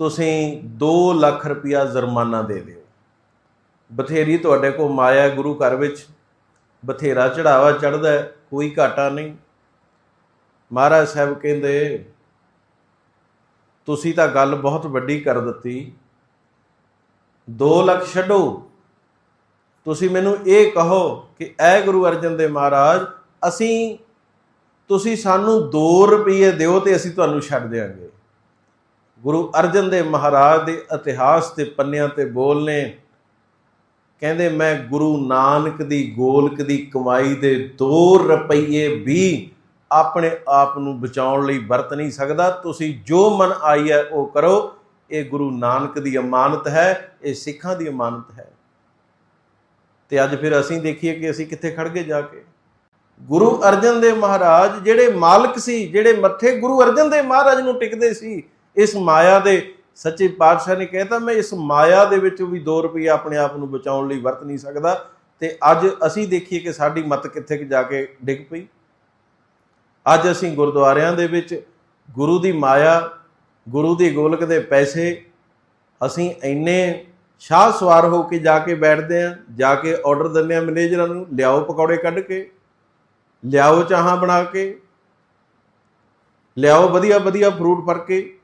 ਤੁਸੀਂ 2 ਲੱਖ ਰੁਪਇਆ ਜੁਰਮਾਨਾ ਦੇ ਦਿਓ। ਬਥੇਰੀ ਤੁਹਾਡੇ ਕੋਲ ਮਾਇਆ ਗੁਰੂ ਘਰ ਵਿੱਚ ਬਥੇਰਾ ਚੜਾਵਾ ਚੜਦਾ ਕੋਈ ਘਾਟਾ ਨਹੀਂ। ਮਹਾਰਾਜ ਸਾਹਿਬ ਕਹਿੰਦੇ, ਤੁਸੀਂ ਤਾਂ ਗੱਲ ਬਹੁਤ ਵੱਡੀ ਕਰ ਦਿੱਤੀ। 2 ਲੱਖ ਛੱਡੋ। ਤੁਸੀਂ ਮੈਨੂੰ ਇਹ ਕਹੋ ਕਿ ਐ ਗੁਰੂ ਅਰਜਨ ਦੇਵ ਮਹਾਰਾਜ, ਅਸੀਂ, ਤੁਸੀਂ ਸਾਨੂੰ 2 ਰੁਪਏ ਦਿਓ ਤੇ ਅਸੀਂ ਤੁਹਾਨੂੰ ਛੱਡ ਦੇਵਾਂਗੇ ਗੁਰੂ ਅਰਜਨ ਦੇਵ ਮਹਾਰਾਜ ਦੇ ਇਤਿਹਾਸ ਦੇ ਪੰਨਿਆਂ ਤੇ ਬੋਲ ਨੇ। ਕਹਿੰਦੇ, ਮੈਂ ਗੁਰੂ ਨਾਨਕ ਦੀ ਗੋਲਕ ਦੀ ਕਮਾਈ ਦੇ 2 ਰੁਪਏ ਵੀ ਆਪਣੇ ਆਪ ਨੂੰ ਬਚਾਉਣ ਲਈ ਵਰਤ ਨਹੀਂ ਸਕਦਾ। ਤੁਸੀਂ ਜੋ ਮਨ ਆਈ ਹੈ ਉਹ ਕਰੋ। ਇਹ ਗੁਰੂ ਨਾਨਕ ਦੀ ਅਮਾਨਤ ਹੈ, ਇਹ ਸਿੱਖਾਂ ਦੀ ਅਮਾਨਤ ਹੈ। ਤੇ ਅੱਜ ਫਿਰ ਅਸੀਂ ਦੇਖੀਏ ਕਿ ਅਸੀਂ ਕਿੱਥੇ ਖੜ ਗਏ ਜਾ ਕੇ। ਗੁਰੂ ਅਰਜਨ ਦੇਵ ਮਹਾਰਾਜ ਜਿਹੜੇ ਮਾਲਕ ਸੀ, ਜਿਹੜੇ ਮੱਥੇ ਗੁਰੂ ਅਰਜਨ ਦੇਵ ਮਹਾਰਾਜ ਨੂੰ ਟਿਕਦੇ ਸੀ ਇਸ ਮਾਇਆ ਦੇ ਸੱਚੇ ਪਾਤਸ਼ਾਹ ਨੇ ਕਹਿਤਾ, ਮੈਂ ਇਸ ਮਾਇਆ ਦੇ ਵਿੱਚ ਵੀ 2 ਰੁਪਏ ਆਪਣੇ ਆਪ ਨੂੰ ਬਚਾਉਣ ਲਈ ਵਰਤ ਨਹੀਂ ਸਕਦਾ। ਤੇ ਅੱਜ ਅਸੀਂ ਦੇਖੀਏ ਕਿ ਸਾਡੀ ਮਤ ਕਿੱਥੇ ਕੁ ਜਾ ਕੇ ਡਿੱਗ ਪਈ। ਅੱਜ ਅਸੀਂ ਗੁਰਦੁਆਰਿਆਂ ਦੇ ਵਿੱਚ ਗੁਰੂ ਦੀ ਮਾਇਆ, ਗੁਰੂ ਦੀ ਗੋਲਕ ਦੇ ਪੈਸੇ, ਅਸੀਂ ਇੰਨੇ ਸ਼ਾਹ ਸਵਾਰ ਹੋ ਕੇ ਜਾ ਕੇ ਬੈਠਦੇ ਆਂ ਜਾ ਕੇ ਆਰਡਰ ਦਿੰਦੇ ਆਂ ਮੈਨੇਜਰਾਂ ਨੂੰ, ਲਿਆਓ ਪਕੌੜੇ ਕੱਢ ਕੇ, ਲਿਆਓ ਚਾਹਾਂ ਬਣਾ ਕੇ, ਲਿਆਓ ਵਧੀਆ ਵਧੀਆ ਫਰੂਟ ਫੜ ਕੇ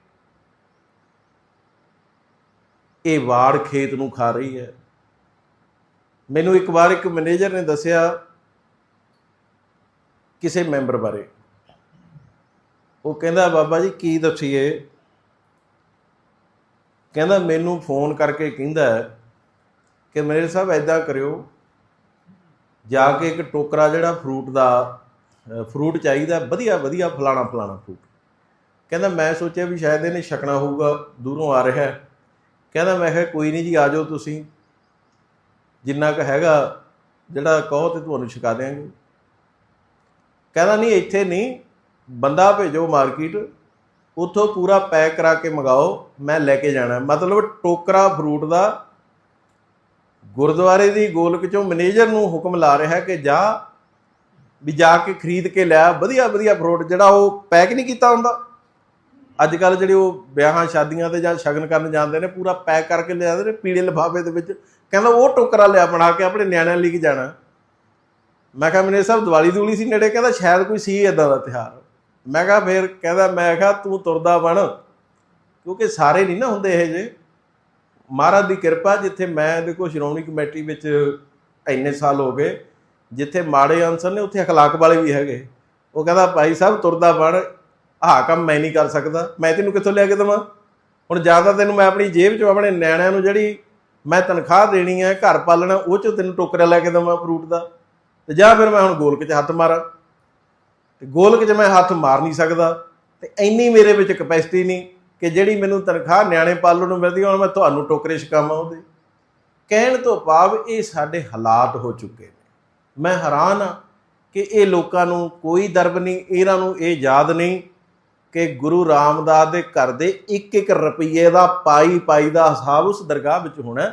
ਇਹ ਵਾੜ ਖੇਤ ਨੂੰ ਖਾ ਰਹੀ ਹੈ। ਮੈਨੂੰ ਇੱਕ ਵਾਰ ਇੱਕ ਮੈਨੇਜਰ ਨੇ ਦੱਸਿਆ ਕਿਸੇ ਮੈਂਬਰ ਬਾਰੇ। ਉਹ ਕਹਿੰਦਾ, ਬਾਬਾ ਜੀ, ਕੀ ਦੱਸੀਏ? ਕਹਿੰਦਾ, ਮੈਨੂੰ ਫੋਨ ਕਰਕੇ ਕਹਿੰਦਾ ਕਿ ਮੇਰੇ ਸਾਹਿਬ ਐਦਾਂ ਕਰਿਓ। ਜਾ ਕੇ ਇੱਕ ਟੋਕਰਾ ਜਿਹੜਾ ਫਰੂਟ ਦਾ ਫਰੂਟ ਚਾਹੀਦਾ, ਵਧੀਆ ਵਧੀਆ ਫਲਾਣਾ ਫਲਾਣਾ ਫਰੂਟ। ਕਹਿੰਦਾ, ਮੈਂ ਸੋਚਿਆ ਵੀ ਸ਼ਾਇਦ ਇਹਨੇ ਛਕਣਾ ਹੋਊਗਾ, ਦੂਰੋਂ ਆ ਰਿਹਾ ਕਹਿੰਦਾ ਮੈਂ ਕਿਹਾ, ਕੋਈ ਨਹੀਂ ਜੀ, ਆ ਜਾਓ ਤੁਸੀਂ। ਜਿੰਨਾ ਕੁ ਹੈਗਾ, ਜਿਹੜਾ ਕਹੋ ਤੇ ਤੁਹਾਨੂੰ ਛਕਾ ਦੇਵਾਂਗੇ ਕਹਿੰਦਾ, ਨਹੀਂ, ਇੱਥੇ ਨਹੀਂ। ਬੰਦਾ ਭੇਜੋ ਮਾਰਕੀਟ। ਉੱਥੋਂ ਪੂਰਾ ਪੈਕ ਕਰਾ ਕੇ ਮੰਗਾਓ। ਮੈਂ ਲੈ ਕੇ ਜਾਣਾ। ਮਤਲਬ ਟੋਕਰਾ ਫਰੂਟ ਦਾ ਗੁਰਦੁਆਰੇ ਦੀ ਗੋਲਕ ਚੋਂ ਮੈਨੇਜਰ ਨੂੰ ਹੁਕਮ ਲਾ ਰਿਹਾ ਕਿ ਜਾ ਵੀ ਜਾ ਕੇ ਖਰੀਦ ਕੇ ਲਿਆ ਵਧੀਆ ਵਧੀਆ ਫਰੂਟ ਜਿਹੜਾ ਉਹ ਪੈਕ ਨਹੀਂ ਕੀਤਾ ਹੁੰਦਾ। ਅੱਜ ਕੱਲ ਜਿਹੜੇ ਉਹ ਵਿਆਹਾਂ ਸ਼ਾਦੀਆਂ ਤੇ ਜਾਂ ਸ਼ਗਨ ਕਰਨ ਜਾਂਦੇ ਨੇ ਪੂਰਾ ਪੈਕ ਕਰਕੇ ਲਿਆਉਂਦੇ ਨੇ ਪੀਲੇ ਲਿਫਾਫੇ ਦੇ ਵਿੱਚ ਕਹਿੰਦਾ ਉਹ ਟੋਕਰਾ ਲਿਆ ਬਣਾ ਕੇ ਆਪਣੇ ਨਿਆਣਿਆਂ ਲਈ ਜਾਣਾ ਮੈਂ ਕਿਹਾ ਮੈਨੇ ਸਾਹਿਬ ਦੀਵਾਲੀ ਦੂਲੀ ਸੀ ਨੇੜੇ ਕਹਿੰਦਾ ਸ਼ਾਇਦ ਕੋਈ ਸੀ ਇਦਾਂ ਦਾ ਤਿਹਾਰ ਮੈਂ ਕਿਹਾ ਫੇਰ ਕਹਿੰਦਾ ਮੈਂ ਕਿਹਾ ਤੂੰ ਤੁਰਦਾ ਬਣ ਕਿਉਂਕਿ ਸਾਰੇ ਨਹੀਂ ਨਾ ਹੁੰਦੇ ਇਹ ਜੇ ਮਹਾਰਾਜ ਦੀ ਕਿਰਪਾ ਜਿੱਥੇ ਮੈਂ ਦੇਖੋ ਸ਼੍ਰੋਮਣੀ ਕਮੇਟੀ ਵਿੱਚ ਇੰਨੇ ਸਾਲ ਹੋ ਗਏ ਜਿੱਥੇ ਮਾੜੇ ਅਨਸਰ ਨੇ ਉੱਥੇ اخلاق ਵਾਲੇ ਵੀ ਹੈਗੇ ਉਹ ਕਹਿੰਦਾ ਭਾਈ ਸਾਹਿਬ ਤੁਰਦਾ ਬਣ ਆਹ ਕੰਮ ਮੈਂ ਨਹੀਂ ਕਰ ਸਕਦਾ, ਮੈਂ ਤੈਨੂੰ ਕਿੱਥੋਂ ਲਿਆ ਕੇ ਦੇਵਾਂ? ਹੁਣ ਜ਼ਿਆਦਾ ਤੈਨੂੰ ਮੈਂ ਆਪਣੀ ਜੇਬ 'ਚੋਂ ਆਪਣੇ ਨਿਆਣਿਆਂ ਨੂੰ ਜਿਹੜੀ ਮੈਂ ਤਨਖਾਹ ਦੇਣੀ ਹੈ, ਘਰ ਪਾਲਣਾ, ਉਹ 'ਚੋਂ ਤੈਨੂੰ ਟੋਕਰਾ ਲੈ ਕੇ ਦੇਵਾਂ ਫਰੂਟ ਦਾ? ਤੇ ਜਾਂ ਫਿਰ ਮੈਂ ਹੁਣ ਗੋਲਕ 'ਚ ਹੱਥ ਮਾਰਾਂ। ਤੇ ਗੋਲਕ 'ਚ ਮੈਂ ਹੱਥ ਮਾਰ ਨਹੀਂ ਸਕਦਾ। ਤੇ ਇੰਨੀ ਮੇਰੇ ਵਿੱਚ ਕਪੈਸਿਟੀ ਨਹੀਂ ਕਿ ਜਿਹੜੀ ਮੈਨੂੰ ਤਨਖਾਹ ਨਿਆਣੇ ਪਾਲਣ ਨੂੰ ਮਿਲਦੀ ਹੁਣ ਮੈਂ ਤੁਹਾਨੂੰ ਟੋਕਰੇ ਛਕਾਵਾਂ ਉਹਦੇ। ਕਹਿਣ ਤੋਂ ਭਾਵ ਇਹ ਸਾਡੇ ਹਾਲਾਤ ਹੋ ਚੁੱਕੇ ਨੇ। ਮੈਂ ਹੈਰਾਨ ਆ ਕਿ ਇਹ ਲੋਕਾਂ ਨੂੰ ਕੋਈ ਦਰਬ ਨਹੀਂ, ਇਹਨਾਂ ਨੂੰ ਇਹ ਯਾਦ ਨਹੀਂ ਕਿ ਗੁਰੂ ਰਾਮਦਾਸ ਦੇ ਘਰ ਦੇ ਇੱਕ ਇੱਕ ਰੁਪਈਏ ਦਾ ਪਾਈ ਪਾਈ ਦਾ ਹਿਸਾਬ ਉਸ ਦਰਗਾਹ ਵਿੱਚ ਹੋਣਾ